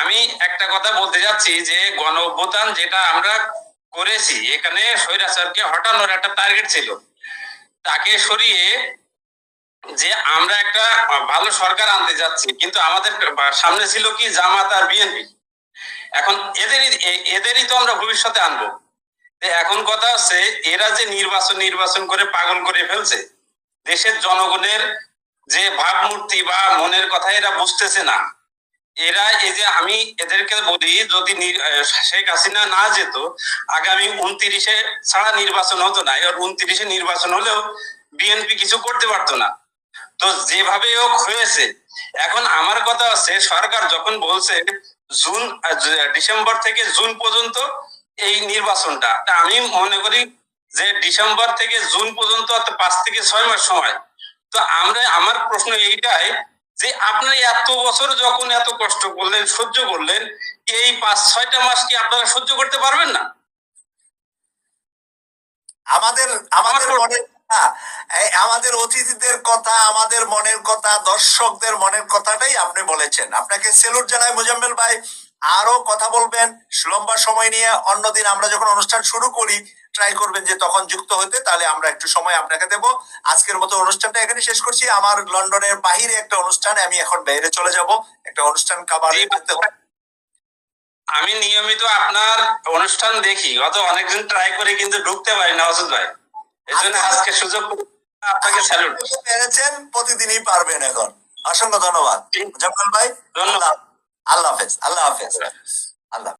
আমি একটা কথা বলতে যাচ্ছি যে গণ অভ্যুত্থান যেটা আমরা করেছি, এখানে স্বৈরাচারকে হটানোর একটা টার্গেট ছিল। তাকে সরিয়ে যে আমরা একটা ভালো সরকার আনতে যাচ্ছি, কিন্তু আমাদের সামনে ছিল কি জামাত আর বিএনপি। এখন এদেরই এদেরই তো আমরা ভবিষ্যতে আনব। এখন কথা হচ্ছে, এরা যে নির্বাচন নির্বাচন করে পাগল করে ফেলছে, দেশের জনগণের যে ভাবমূর্তি বা মনের কথা এরা বুঝতেছে না। এরা এই যে আমি এদেরকে বলি, যদি শেখ হাসিনা না যেত, আগামী উনত্রিশে ছাড়া নির্বাচন হতো না। এবার উনত্রিশে নির্বাচন হলেও বিএনপি কিছু করতে পারতো না। তো যেভাবে হোক হয়েছে, এখন আমার কথা হচ্ছে, সরকার যখন বলছে জুন ডিসেম্বর থেকে জুন পর্যন্ত এই নির্বাচনটা আমি মনে করি যে ডিসেম্বর থেকে জুন পর্যন্ত পাঁচ থেকে ছয় মাস সময়। তো আমরা, আমার প্রশ্ন এইটাই যে আপনারা এত বছর যখন এত কষ্ট করলেন সহ্য করলেন এই পাঁচ ছয়টা মাস কি আপনারা সহ্য করতে পারবেন না? আমাদের আমাদের আমাদের অতিথিদের কথা আমাদের মনের কথা দর্শকদের মনের কথাটাই আপনি বলেছেন। আপনাকে সেলুট জানাই মুজাম্মেল ভাই। আরও কথা বলবেন লম্বা সময় নিয়ে। অন্যদিন আমরা যখন অনুষ্ঠান শুরু করি ট্রাই করবেন যে তখন যুক্ত হতে তাহলে আমরা একটু সময় আপনাকে দেব। আজকের মতো অনুষ্ঠানটা এখানে শেষ করছি। আমার লন্ডনের বাহিরে একটা অনুষ্ঠানে আমি এখন বাইরে চলে যাব। একটা অনুষ্ঠান কাবার করতে হবে। আমি নিয়মিত আপনার অনুষ্ঠান দেখি। গত অনেকদিন ট্রাই করে কিন্তু ঢুকতে পারি না অসুদ ভাই। এই জন্য আচ্ছা। আজকে সুযোগ আপনাকে স্যালুট পেরেছেন প্রতিদিনই পারবেন এখন। অসংখ্য ধন্যবাদ। মুজাম্মেল ভাই ধন্যবাদ। আল্লাহ হাফেজ। আল্লাহ হাফেজ। আল্লাহ